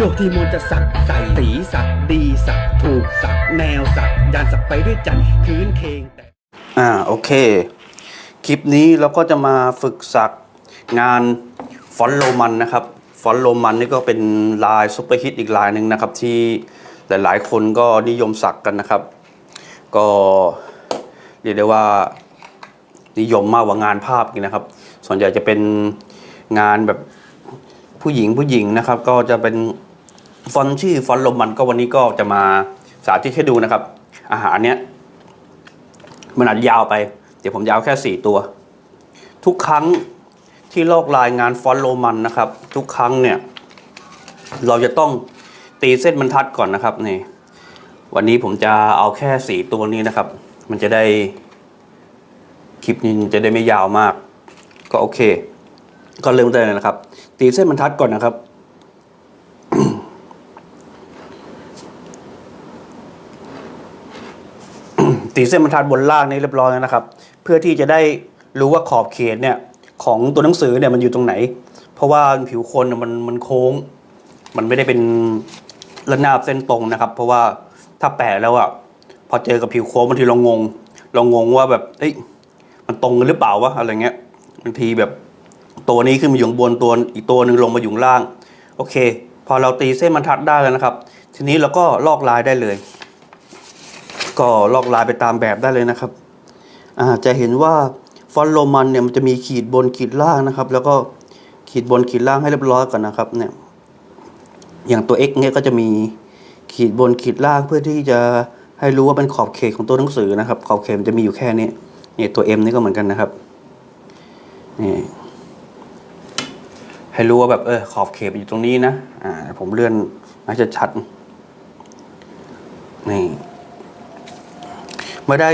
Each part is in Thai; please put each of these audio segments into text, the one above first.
โยกที่มนต์จะสักใส่สีสักดีสักถูกสักแนวสักยันสักไปด้วยใจคืนเคงแต่อ่าโอเค คลิปนี้เราก็จะมาฝึกสักงานฟอนโรมันนะครับฟอนโรมันนี่ก็เป็นลายซุปเปอร์ฮิตอีกลายหนึ่งนะครับ ที่หลายๆ คนก็นิยมสักกันนะครับ ก็เรียกได้ว่านิยมมากกว่างานภาพอีกนะครับ ส่วนใหญ่จะเป็นงานแบบผู้หญิงผู้หญิงนะครับ ก็จะเป็น ฟอนชื่อฟอนต์โรมันก็วันนี้ก็จะมาสาธิตให้ดูนะครับ อาหารเนี้ยมันอาจจะยาวไป เดี๋ยวผมจะเอาแค่ 4 ตัว ทุกครั้งที่ลอกลายงานฟอนโรมันนะครับ ทุกครั้งเนี่ย เราจะต้องตีเส้นบรรทัดก่อนนะครับนี่วันนี้ผมจะเอาแค่ 4 ตัวนี้นะครับ มันจะได้คลิปนี้จะได้ไม่ยาวมาก ก็โอเค ก็เริ่มได้เลยนะครับ ตีเส้นบรรทัดก่อนนะครับ ตีเส้นบรรทัดบนล่างนี่เรียบร้อยแล้วนะครับ เพื่อที่จะได้รู้ว่าขอบเขตเนี่ยของตัวหนังสือเนี่ยมันอยู่ตรงไหน เพราะว่าผิวคนมันมันโค้ง มันไม่ได้เป็นระนาบเส้นตรงนะครับ เพราะว่าถ้าแปะแล้วอะพอเจอกับผิวโค้งบางทีเรางง เรางงว่าแบบเอ้ยมันตรงกันหรือเปล่าวะอะไรเงี้ยบางทีแบบตัวนี้ขึ้นมาอยู่บนตัวอีกตัวหนึ่งลงมาอยู่ล่าง โอเค พอเราตีเส้นบรรทัดได้แล้วนะครับ ทีนี้เราก็ลอกลายได้เลย ก็ลอกลายไปตามแบบได้เลยนะครับจะเห็นว่าฟอนต์โรมันเนี่ยมันจะมีขีดบนขีดล่างนะครับ แล้วก็ขีดบนขีดล่างให้เรียบร้อยก่อนนะครับเนี่ยอย่างตัว x เนี่ยก็จะมีขีดบนขีดล่างเพื่อที่จะให้รู้ว่าเป็นขอบเขตของตัวหนังสือนะครับ ขอบเขตมันจะมีอยู่แค่นี้เนี่ยตัว m นี่ก็เหมือนกันนะครับนี่ให้รู้ว่าแบบเออขอบเขตอยู่ตรงนี้นะอ่าผมเลื่อนน่าจะชัดนี่ เมื่อได้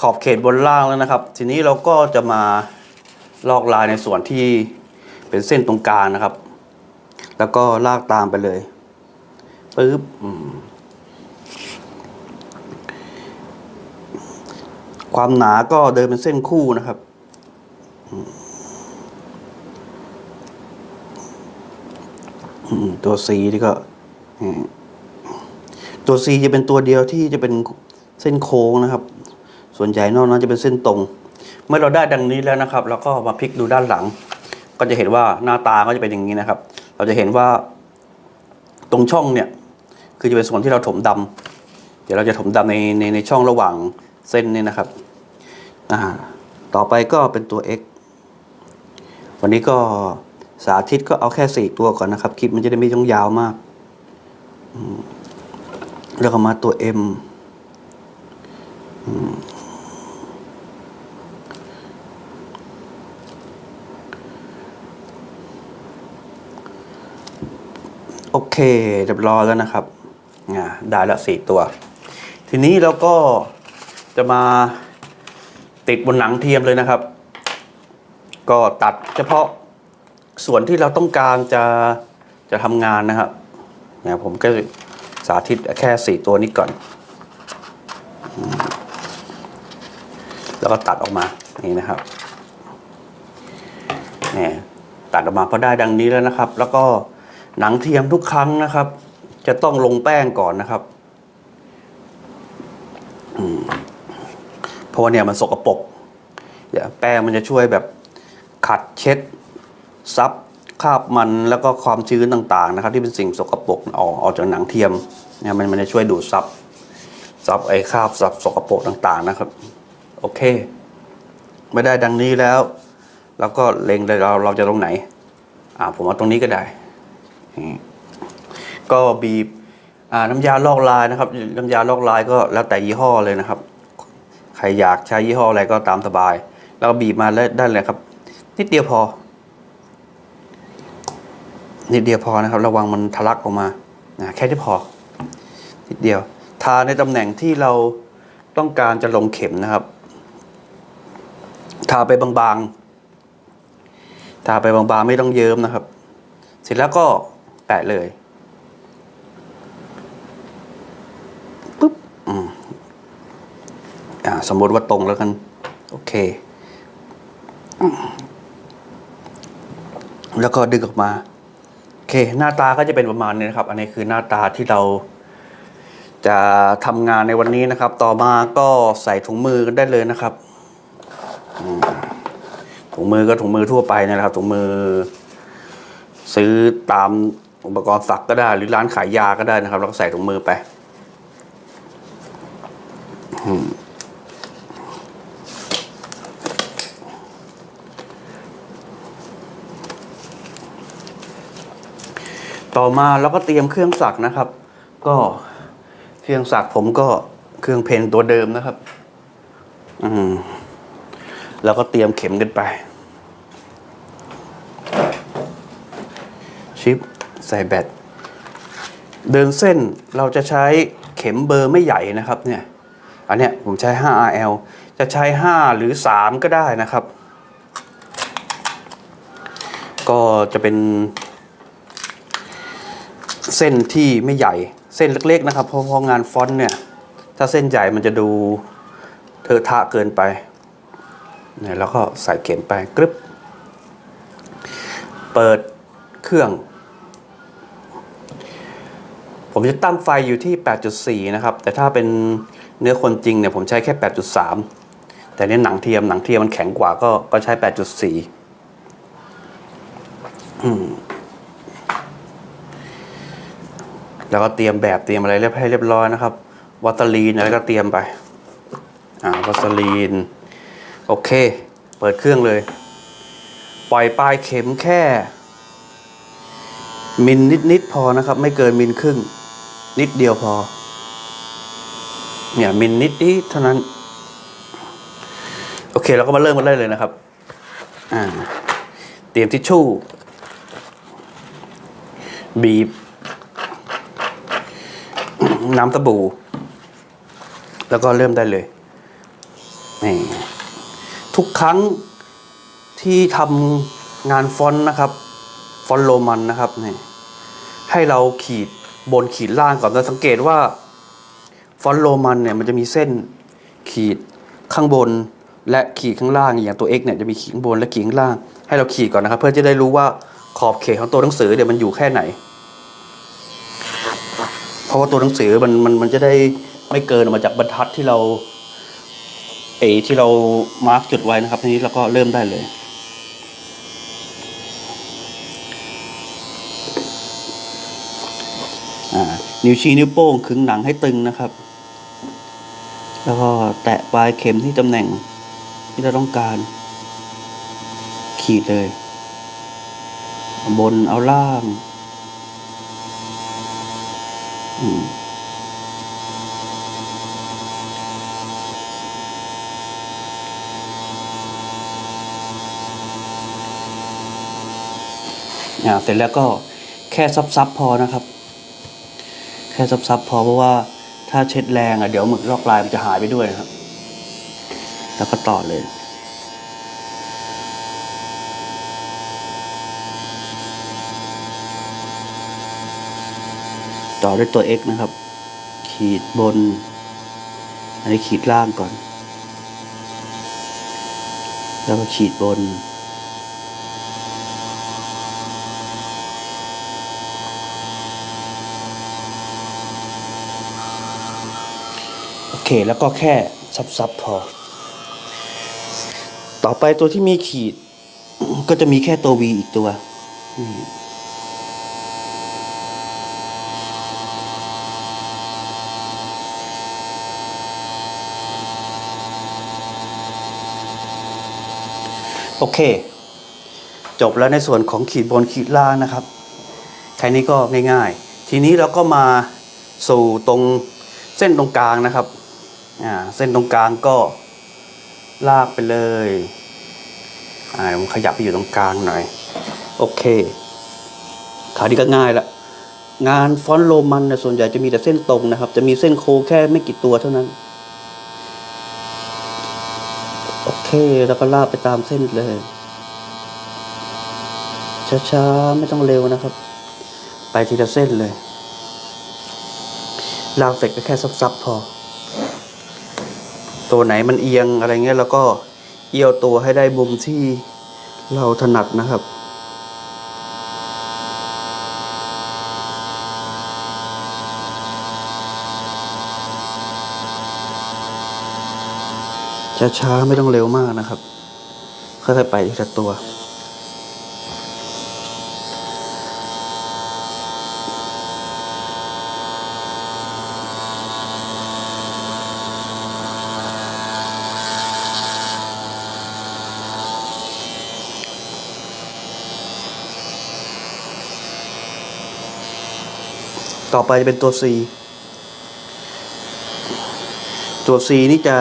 ขอบเขตบนล่างแล้วนะครับ ทีนี้เราก็จะมาลอกลายในส่วนที่เป็นเส้นตรงกลางนะครับ แล้วก็ลากตามไปเลยปึ๊บความหนาก็เดินเป็นเส้นคู่นะครับตัว C นี่ก็ตัว C จะเป็นตัวเดียวที่จะเป็นเส้นโค้งนะครับ ส่วนใหญ่นอกนั้นจะเป็นเส้นตรง เมื่อเราได้ดังนี้แล้วนะครับ เราก็มาพลิกดูด้านหลัง ก็จะเห็นว่าหน้าตาก็จะเป็นอย่างนี้นะครับ เราจะเห็นว่าตรงช่องเนี่ยคือจะเป็นส่วนที่เราถมดำเดี๋ยวเราจะถมดำในในในช่องระหว่างเส้นนี่นะครับอ่าต่อไปก็เป็นตัว x วันนี้ก็สาธิตก็เอาแค่สี่ตัวก่อนนะครับคลิปมันจะได้ไม่ต้องยาวมากแล้วก็มาตัว m อืม เคเรียบร้อยแล้วนะครับอ่าได้ละสี่ตัว ทีนี้เราก็จะมาติดบนหนังเทียมเลยนะครับ ก็ตัดเฉพาะส่วนที่เราต้องการจะจะทำงานนะครับนี่ยผมก็สาธิตแค่สี่ตัวนี้ก่อน แล้วก็ตัดออกมานี่นะครับเนี่ยตัดออกมาพอได้ดังนี้แล้วนะครับ แล้วก็ หนังเทียมทุกครั้งนะครับ จะต้องลงแป้งก่อนนะครับเพราะว่าเนี่ยมันสกปรกแป้งมันจะช่วยแบบขัดเช็ดซับคราบมันแล้วก็ความชื้นต่างๆนะครับ ที่เป็นสิ่งสกปรกออกออกจากหนังเทียมเนี่ยมันมันจะช่วยดูดซับซับไอ้คราบซับสกปรกต่างๆนะครับ โอเค ไม่ได้ดังนี้แล้ว แล้วก็เล็งเลยเราเราจะตรงไหน อ่าผมเอาตรงนี้ก็ได้ ก็บีบน้ำยาลอกลายนะครับ น้ำยาลอกลายก็แล้วแต่ยี่ห้อเลยนะครับ ใครอยากใช้ยี่ห้ออะไรก็ตามสบาย แล้วบีบมาแล้วได้เลยครับ นิดเดียวพอ นิดเดียวพอนะครับ ระวังมันทะลักออกมานะแค่ที่พอ นิดเดียว ทาในตำแหน่งที่เราต้องการจะลงเข็มนะครับ ทาไปบางๆ ทาไปบางๆไม่ต้องเยิ้มนะครับ เสร็จแล้วก็ แปะเลยปุ๊บอ่าสมมติว่าตรงแล้วกัน โอเค แล้วก็ดึงออกมา โอเค หน้าตาก็จะเป็นประมาณนี้นะครับ อันนี้คือหน้าตาที่เราจะทำงานในวันนี้นะครับ ต่อมาก็ใส่ถุงมือกันได้เลยนะครับ ถุงมือก็ถุงมือทั่วไปนะครับ ถุงมือซื้อตาม อุปกรณ์สักก็ได้ หรือร้านขายยาก็ได้นะครับ แล้วก็ใส่ถุงมือไปต่อมาเราก็เตรียมเครื่องสักนะครับ ก็เครื่องสักผมก็เครื่องเพนตัวเดิมนะครับ อืมแล้วก็เตรียมเข็มกันไป ใส่แบต เดินเส้นเราจะใช้เข็มเบอร์ไม่ใหญ่นะครับเนี่ยอันเนี้ยผมใช้ 5RL จะใช้ 5 หรือ 3 ก็ได้นะครับ ก็จะเป็น เส้นที่ไม่ใหญ่เส้นเล็กๆนะครับ เพราะเพราะงานฟอนต์เนี่ย ถ้าเส้นใหญ่มันจะดูเทอะทะเกินไปเนี่ยแล้วก็ใส่เข็มไปกรึบ เปิดเครื่อง ผมจะตั้งไฟอยู่ที่ 8.4 นะครับ แต่ถ้าเป็นเนื้อคนจริงเนี่ยผมใช้แค่ 8.3 แต่เนี่ยหนังเทียมหนังเทียมมันแข็งกว่าก็ก็ใช้ 8.4อืมแล้วก็เตรียมแบบเตรียมอะไรเรียบให้เรียบร้อยนะครับวัตลีนอะไรก็เตรียมไป อ่าวัตลีน โอเค เปิดเครื่องเลย ปล่อยปลายเข็มแค่ มิลนิด ๆ พอนะครับ ไม่เกินมิลครึ่ง นิดเดียวพอ เนี่ยมิลนิดนิดเท่านั้น โอเคเราก็มาเริ่มกันได้เลยนะครับอ่าเตรียมทิชชู่ บีบ น้ำตะบูแล้วก็เริ่มได้เลยนี่ทุกครั้งที่ทำงานฟอนต์นะครับ ฟอนต์โรมันนะครับนี่ให้เราขีด บนขีดล่างก่อนเราสังเกตว่าฟอนต์โรมันเนี่ยมันจะมีเส้นขีดข้างบนและขีดข้างล่างอย่างตัว X เนี่ยจะมีขีดข้างบนและขีดข้างล่าง ให้เราขีดก่อนนะครับ เพื่อจะได้รู้ว่าขอบเขตของตัวหนังสือเนี่ยวมันอยู่แค่ไหน เพราะว่าตัวหนังสือมันมันมันจะได้ไม่เกินออกมาจากบรรทัดที่เราเอที่เรามาร์กจุดไว้นะครับทีนี้เราก็เริ่มได้เลย นิ้วชี้นิ้วโป้งขึงหนังให้ตึงนะครับ แล้วก็แตะปลายเข็มที่ตำแหน่งที่เราต้องการ ขีดเลยบนเอาล่างอ่าเสร็จแล้วก็แค่ซับๆพอนะครับ แค่ซับๆพอเพราะว่าถ้าเช็ดแรงอะเดี๋ยวหมึกลอกลายมันจะหายไปด้วยนะครับ แล้วก็ต่อเลยต่อด้วยตัว x นะครับ ขีดบน อันนี้ขีดล่างก่อน แล้วก็ขีดบน เคแล้วก็แค่ซับๆพอ ต่อไปตัวที่มีขีด ก็จะมีแค่ตัว V อีกตัวโอเค จบแล้วในส่วนของขีดบนขีดล่างนะครับ แค่นี้ก็ง่ายๆ ทีนี้เราก็มาสู่ตรงเส้นตรงกลางนะครับ เส้นตรงกลางก็ลากไปเลยอ่าผมขยับไปอยู่ตรงกลางหน่อย โอเคคราวนี้ก็ง่ายละงานฟอนต์โรมันนี่ยส่วนใหญ่จะมีแต่เส้นตรงนะครับ จะมีเส้นโค้งแค่ไม่กี่ตัวเท่านั้น โอเค แล้วก็ลากไปตามเส้นเลย ช้าๆ ไม่ต้องเร็วนะครับ ไปทีละเส้นเลย ลากเสร็จก็แค่ซับๆพอ ตัวไหนมันเอียงอะไรเงี้ยแล้วก็เอียวตัวให้ได้มุมที่เราถนัดนะครับช้าๆไม่ต้องเร็วมากนะครับ ค่อยๆไปทีละตัว ต่อไปจะเป็นตัว C ตัว C นี่จะ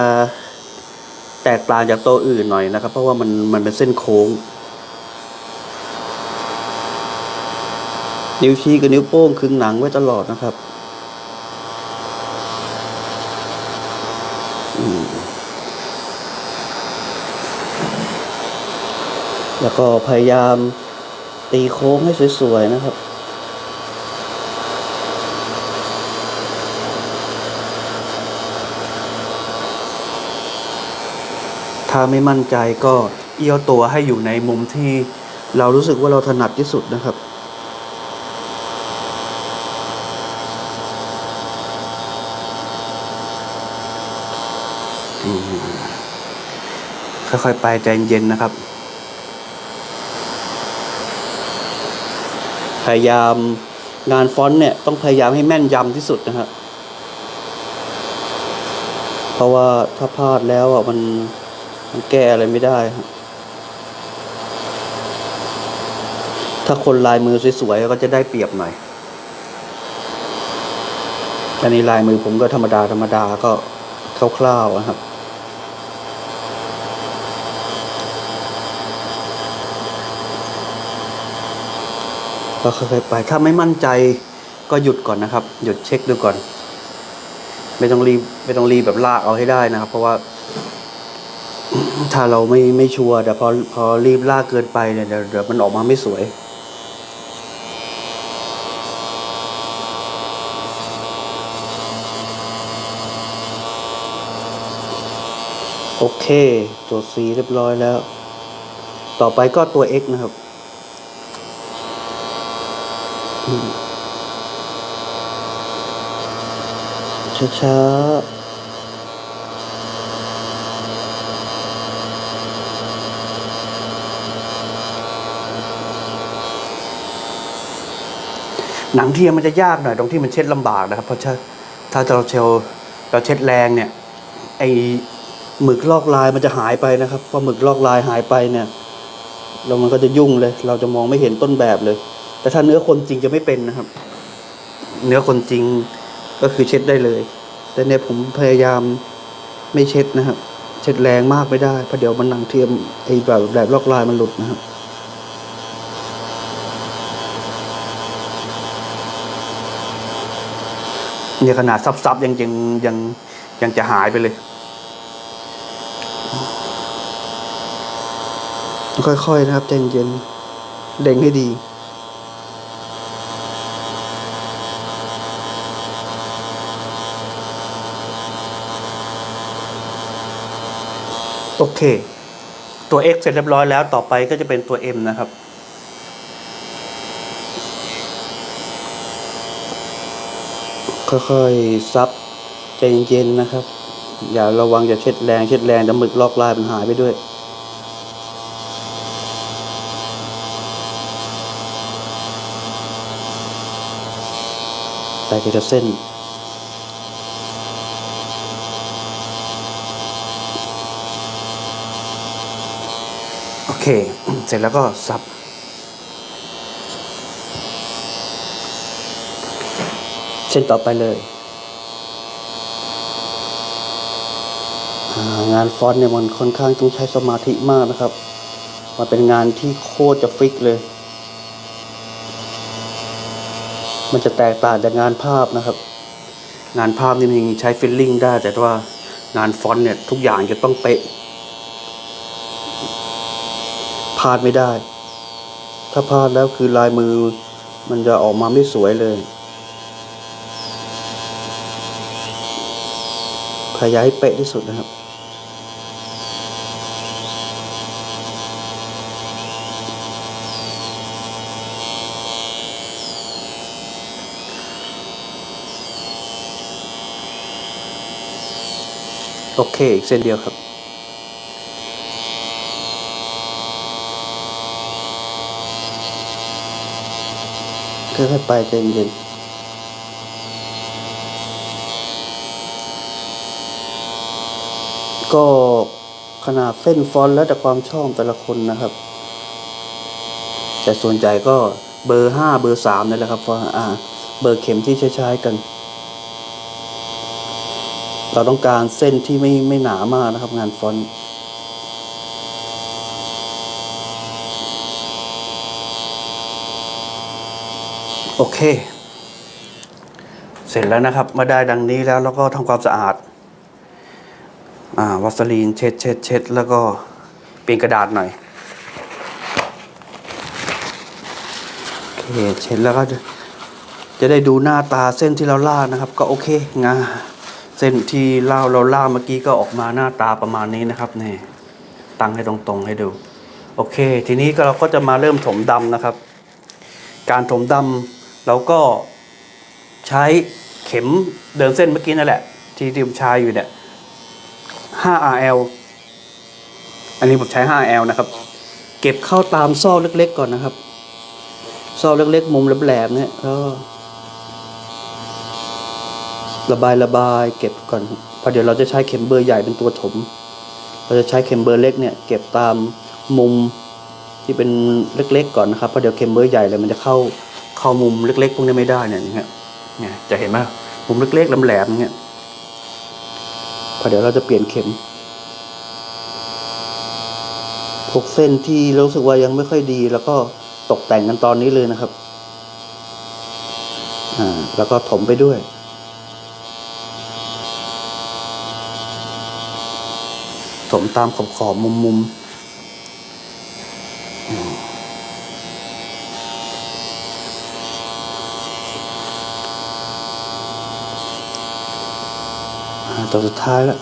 แตกต่างจากตัวอื่นหน่อยนะครับ เพราะว่ามันมันเป็นเส้นโค้ง นิ้วชี้กับนิ้วโป้งคึงหนังไว้ตลอดนะครับแล้วก็พยายามตีโค้งให้สวยๆนะครับ ถ้าไม่มั่นใจก็เอี้ยวตัวให้อยู่ในมุมที่เรารู้สึกว่าเราถนัดที่สุดนะครับ ค่อยๆไปใจเย็นนะครับ พยายามงานฟอนต์เนี่ย ต้องพยายามให้แม่นยำที่สุดนะครับ เพราะว่าถ้าพลาดแล้วอะมัน มันแก้อะไรไม่ได้ครับถ้าคนลายมือสวยๆก็จะได้เปรียบหน่อยอันนี้ลายมือผมก็ธรรมดาธรรมดาก็คร่าวๆนะครับก็ค่อยๆไป ถ้าไม่มั่นใจก็หยุดก่อนนะครับ หยุดเช็คดูก่อน ไม่ต้องรีบ ไม่ต้องรีบแบบลากเอาให้ได้นะครับ เพราะว่า ถ้าเราไม่ไม่ชัวร์แต่พอพอรีบลากเกินไปเนี่ยเดี๋ยวมันออกมาไม่สวยโอเคตัว C เรียบร้อยแล้ว ต่อไปก็ตัว X นะครับ ช้าๆ หนังเทียมมันจะยากหน่อยตรงที่มันเช็ดลำบากนะครับ เพราะถ้าถ้าเราเชลเราเช็ดแรงเนี่ยไอหมึกลอกลายมันจะหายไปนะครับพอหมึกลอกลายหายไปเนี่ยเรามันก็จะยุ่งเลย เราจะมองไม่เห็นต้นแบบเลย แต่ถ้าเนื้อคนจริงจะไม่เป็นนะครับ เนื้อคนจริงก็คือเช็ดได้เลย แต่เนี่ยผมพยายามไม่เช็ดนะครับ เช็ดแรงมากไม่ได้เพราะเดี๋ยวมันหนังเทียมไอ้แบบแบบลอกลายมันหลุดนะครับ เนี่ยขนาดซับๆยังยังยังยังจะหายไปเลย ค่อยๆนะครับใจเย็นๆเล็งให้ดีโอเค ตัว X เสร็จเรียบร้อยแล้วต่อไปก็จะเป็นตัว M นะครับ ค่อยๆซับใจเย็นๆนะครับ อย่าระวังอย่าเช็ดแรงเช็ดแรงแต่หมึกลอกลายมันหายไปด้วยแต่ทีละเส้นโอเค เสร็จแล้วก็สับ เส้นต่อไปเลยางานฟอนต์เนี่ยมันค่อนข้างต้องใช้สมาธิมากนะครับ มันเป็นงานที่โคตรจะฟิกเลย มันจะแตกต่างจากงานภาพนะครับ งานภาพนี่มันยังใช้ฟิลลิ่งได้ แต่ว่างานฟอนต์เนี่ยทุกอย่างจะต้องเป๊ะพลาดไม่ได้ ถ้าพลาดแล้วคือลายมือมันจะออกมาไม่สวยเลย ขยายเป๊ะที่สุดนะครับ โอเค อีกเส้นเดียวครับค่อยๆไปใจเย็น ก็ขนาดเส้นฟอนต์แล้วแต่ความชอบแต่ละคนนะครับ แต่ส่วนใหญ่ก็เบอร์ห้าเบอร์สามนี่แหละครับฟอนต์อ่า เบอร์เข็มที่ใช้ๆกัน เราต้องการเส้นที่ไม่ไม่หนามากนะครับ งานฟอนต์โอเค เสร็จแล้วนะครับ มาได้ดังนี้แล้วแล้วก็ทำความสะอาด วัสลีนเช็ดเช็ดเช็ดแล้วก็เปลี่ยนกระดาษหน่อยโอเคเช็ดแล้วก็จะได้ดูหน้าตาเส้นที่เราล่านะครับ ก็โอเคงาเส้นที่เล่าเราล่าเมื่อกี้ก็ออกมาหน้าตาประมาณนี้นะครับนี่ตั้งให้ตรงๆให้ดู โอเค ทีนี้ก็เราก็จะมาเริ่มถมดำนะครับ การถมดำเราก็ใช้เข็มเดินเส้นเมื่อกี้นั่นแหละ ที่ที่ผมใช้อยู่เนี่ย 5RL อันนี้ผมใช้ 5RL นะครับ เก็บเข้าตามซอกเล็ก ๆ ก่อนนะครับ ซอกเล็ก ๆ มุมแหลมๆเนี่ยแล้วระบายระบายเก็บก่อนเพราะเดี๋ยวเราจะใช้เข็มเบอร์ใหญ่เป็นตัวถม เราจะใช้เข็มเบอร์เล็กเนี่ย เก็บตามมุมที่เป็นเล็ก ๆ ก่อนนะครับเพราะเดี๋ยวเข็มเบอร์ใหญ่เลยมันจะเข้าเข้ามุมเล็ก ๆ พวกนี้ไม่ได้เนี่ยอย่างเงี้ยเนี่ยจะเห็นไหมมุมเล็กๆแหลมๆอย่างเงี้ย พอเดี๋ยวเราจะเปลี่ยนเข็ม พวกเส้นที่รู้สึกว่ายังไม่ค่อยดี แล้วก็ตกแต่งกันตอนนี้เลยนะครับ อ่า แล้วก็ถมไปด้วยถมตามขอบขอบมุมมุมม ตัวสุดท้ายแล้ว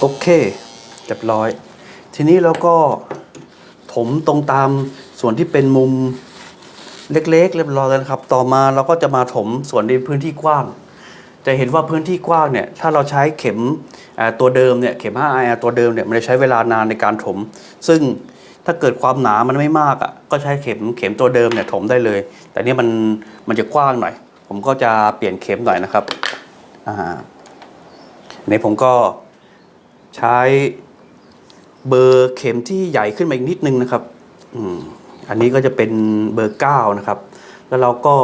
โอเคเรียบร้อย ทีนี้เราก็ถมตรงตามส่วนที่เป็นมุมเล็กๆ เรียบร้อยแล้วครับ ต่อมาเราก็จะมาถมส่วนในพื้นที่กว้าง จะเห็นว่าพื้นที่กว้างเนี่ย ถ้าเราใช้เข็มตัวเดิมเนี่ย เข็ม 5R ตัวเดิมเนี่ย มันจะใช้เวลานานในการถม ซึ่ง ถ้าเกิดความหนามันไม่มากอะก็ใช้เข็มเข็มตัวเดิมเนี่ยถมได้เลย แต่นี่มันมันจะกว้างหน่อย ผมก็จะเปลี่ยนเข็มหน่อยนะครับอ่าในผมก็ใช้เบอร์เข็มที่ใหญ่ขึ้นมาอีกนิดนึงนะครับอืมอันนี้ก็จะเป็นเบอร์เก้านะครับ แล้วเราก็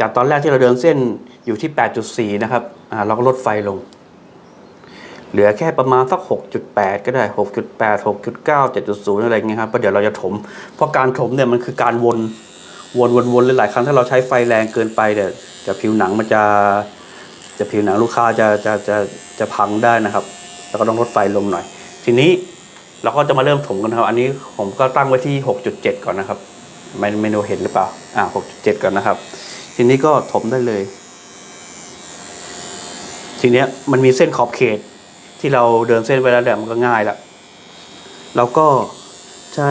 จากตอนแรกที่เราเดินเส้นอยู่ที่ 8.4 นะครับอ่าเราก็ลดไฟลง เหลือแค่ประมาณสัก 6.8 ก็ได้ 6.8 6.9 7.0 อะไรเงี้ยครับเพราะเดี๋ยวเราจะถม เพราะการถมเนี่ยมันคือการวน วนวนวนหลายๆครั้งถ้าเราใช้ไฟแรงเกินไปเนี่ยจะผิวหนังมันจะจะผิวหนังลูกค้าจะจะจะจะพังได้นะครับ แล้วก็ต้องลดไฟลงหน่อย ทีนี้เราก็จะมาเริ่มถมกันครับ อันนี้ผมก็ตั้งไว้ที่ 6.7 ก่อนนะครับไม่ไม่รู้เห็นหรือเปล่า อ่า 6.7 ก่อนนะครับ ทีนี้ก็ถมได้เลย ทีเนี้ยมันมีเส้นขอบเขต ที่เราเดินเส้นไว้แล้วเนี่ยมันก็ง่ายละเราก็ใช้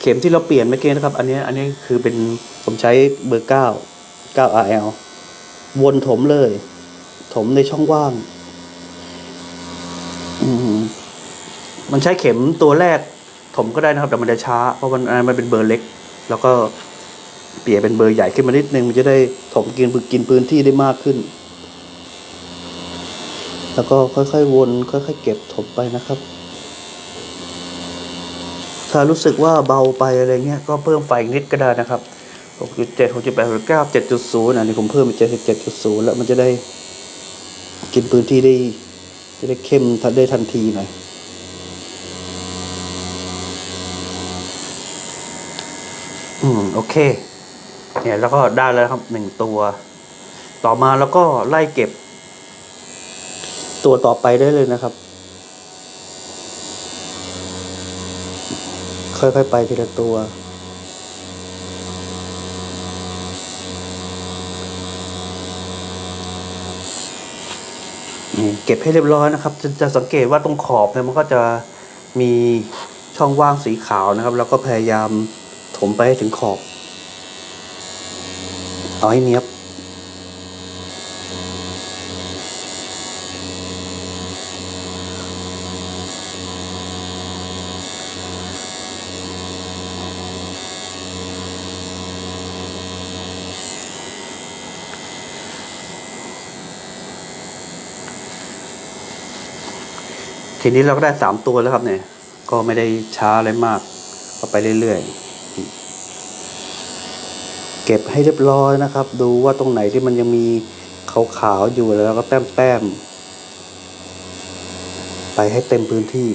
เข็มที่เราเปลี่ยนเมื่อกี้นะครับ อันนี้อันนี้คือเป็นผมใช้เบอร์9 9 RL วนถมเลย ถมในช่องว่างมันใช้เข็มตัวแรก ถมก็ได้นะครับ แต่มันจะช้า เพราะมันอันนั้นมันเป็นเบอร์เล็ก แล้วก็เปลี่ยนเป็นเบอร์ใหญ่ขึ้นมานิดนึง มันจะได้ถมกินกินพื้นที่ได้มากขึ้น แล้วก็ค่อยๆวนค่อยๆเก็บถมไปนะครับ ถ้ารู้สึกว่าเบาไปอะไรเงี้ยก็เพิ่มไฟนิดก็ได้นะครับ 6.7 6.8 6.9 7.0อันนี้ผมเพิ่มเป็น77.0 แล้วมันจะได้กินพื้นที่ได้จะได้เข้มทันได้ทันทีหน่อยอืมโอเคเนี่ยแล้วก็ได้แล้วครับหนึ่งตัว ต่อมาแล้วก็ไล่เก็บ ตัวต่อไปได้เลยนะครับ ค่อยๆไปทีละตัวนี่เก็บให้เรียบร้อยนะครับ จะจะสังเกตว่าตรงขอบเนี่ยมันก็จะมีช่องว่างสีขาวนะครับ แล้วก็พยายามถมไปให้ถึงขอบ เอาให้เนียบ ทีนี้เราก็ได้สามตัวแล้วครับเนี่ย ก็ไม่ได้ช้าอะไรมาก ก็ไปเรื่อยๆ เก็บให้เรียบร้อยนะครับ ดูว่าตรงไหนที่มันยังมีขาวๆอยู่แล้วก็แต้มๆ ไปให้เต็มพื้นที่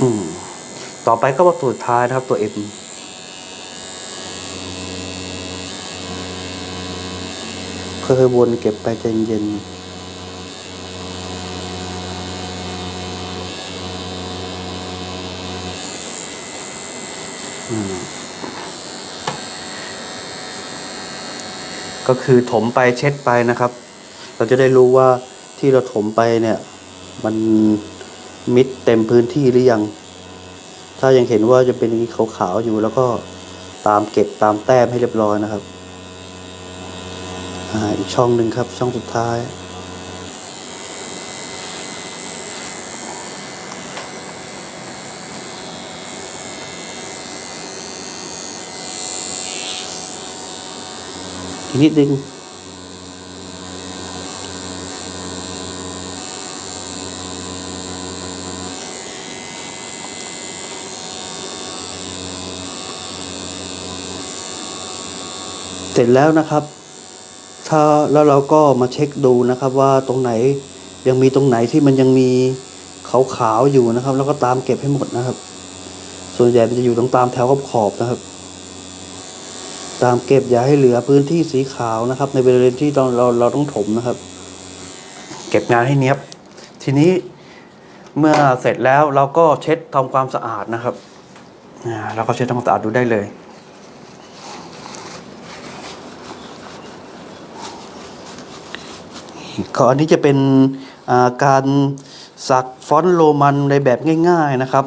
อืม ต่อไปก็วัตถุสุดท้ายนะครับตัวเอ็มค่อยๆวนเก็บไปใจเย็นๆ ก็คือถมไปเช็ดไปนะครับ เราจะได้รู้ว่าที่เราถมไปเนี่ยมันมิดเต็มพื้นที่หรือยัง ถ้ายังเห็นว่าจะเป็นขาวๆอยู่แล้วก็ตามเก็บตามแต้มให้เรียบร้อยนะครับอ่าอีกช่องหนึ่งครับช่องสุดท้าย อีกนิดนึงเสร็จแล้วนะครับ ถ้าแล้วเราก็มาเช็คดูนะครับว่าตรงไหนยังมีตรงไหนที่มันยังมีขาวๆอยู่นะครับ แล้วก็ตามเก็บให้หมดนะครับ ส่วนใหญ่มันจะอยู่ตรงตามแถวขอบๆนะครับ ตามเก็บอย่าให้เหลือพื้นที่สีขาวนะครับ ในบริเวณที่เราเราเราต้องถมนะครับ เก็บงานให้เนี้ยบ ทีนี้เมื่อเสร็จแล้วเราก็เช็ดทำความสะอาดนะครับเราก็เช็ดทำความสะอาดดูได้เลยก็อันนี้จะเป็นาการสักฟอนต์โรมันในแบบง่าย ๆนะครับ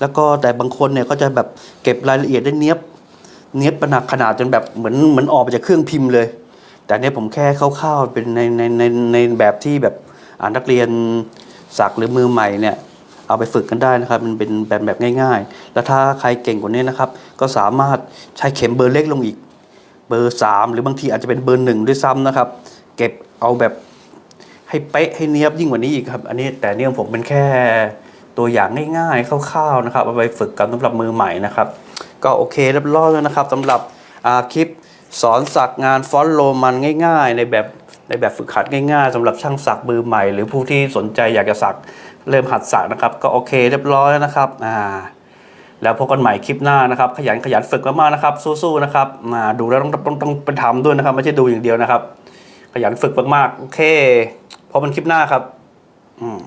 แล้วก็แต่บางคนเนี่ยก็จะแบบเก็บรายละเอียดได้เนี้ยบ เนี้ยประหนักขนาดจนแบบเหมือนเหมือนออกมาจากเครื่องพิมพ์เลย แต่เนี่ยผมแค่คร่าวๆเป็นในในในในแบบที่แบบอ่านนักเรียนสักหรือมือใหม่เนี่ยเอาไปฝึกกันได้นะครับ มันเป็นแบบแบบง่าย ๆ แล้วถ้าใครเก่งกว่านี้นะครับ ก็สามารถใช้เข็มเบอร์เล็กลงอีก เบอร์สามหรือบางทีอาจจะเป็นเบอร์หนึ่งด้วยซ้ำนะครับ เก็บเอาแบบให้เป๊ะให้เนียบยิ่งกว่านี้อีกครับ อันนี้แต่เนี่ยผมเป็นแค่ตัวอย่างง่ายๆคร่าวๆนะครับเอาไปฝึกกันสำหรับมือใหม่นะครับ ก็โอเคเรียบร้อยแล้วนะครับสำหรับคลิปสอนสักงานฟอนต์โรมันง่าย ๆ ในแบบในแบบฝึกหัดง่าย ๆสำหรับช่างสักมือใหม่ หรือผู้ที่สนใจอยากจะสักเริ่มหัดสักนะครับ ก็โอเคเรียบร้อยแล้วนะครับอ่าแล้วพบกันใหม่คลิปหน้านะครับ ขยันขยันฝึกมากๆนะครับสู้ๆนะครับมาดูแล้วต้องต้องต้องไปทำด้วยนะครับไม่ใช่ดูอย่างเดียวนะครับ ขยันฝึกมากๆโอเคพบกันคลิปหน้าครับ อืม